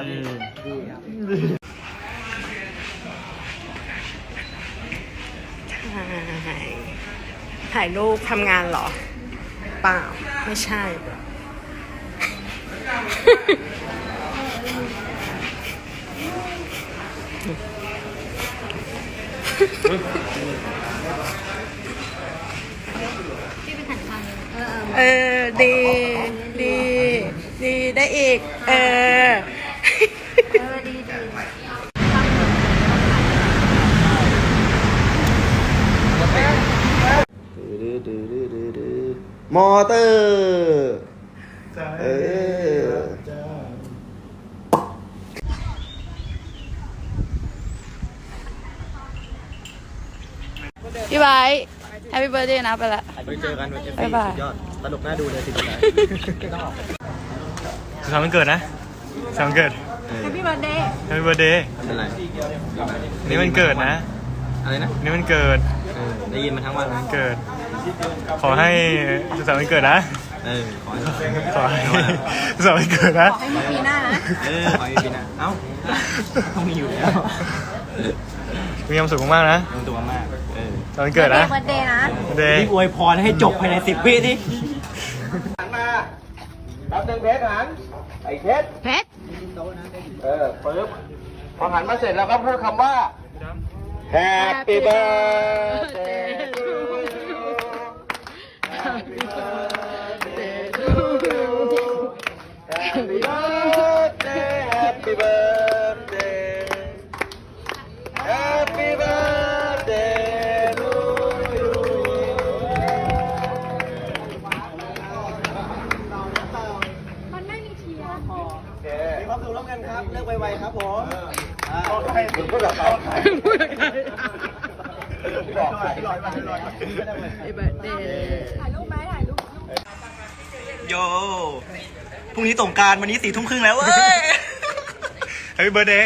ครับดีครับถ่ายถ่ายรูปทำงานเหรอ เปล่า ไม่ใช่ เออ ดี ดี ดีได้อีก เออ มอเตอร์ เออ พี่ไบร์ท Happy Birthday นะไปละ ไปเจอกันวันเอฟบ๊ายบาย สุดยอดตลกน่าดูเลยสิบนาสุขสันต์วันเกิดนะสุขสัน ต์วันเกิด Happy Birthday Happy birthday เป็นไรนี่มันเกิดนะ อะไรนะนี่มันเกิดเออได้ยินมาทั้งวันนะเกิด ขอให้สุขสันต์วันเกิดนะ เออขอให้ขอให้สุขสันต์วันเกิดนะให้มีปีหน้านะ เออขอให้ปีหนะเอ้าต้องมีอยู่แล้วมีความสุขมากๆนะลงตัวมากเออสุขสันต์วันเกิดนะ Birthday นะ เดย์ รีบอวยพรให้จบภายในสิบวินี่รับหนึ่งเพชรหันไอ้เพชรเพชร เออปึ๊บพอหันมาเสร็จแล้วก็พูดคำว่า Happy birthday to you Happy birthday to you Happy birthday ความสุขร่วมกันครับ เลิกไวๆครับผมใครถึงก็แบบใครพูดกับใครบอกใครลอยมาลอยมา Happy Birthday โยพรุ่งนี้สงกรารวันนี้สี่ทุ่มครึ่งแล้วเว้ย Happy birthday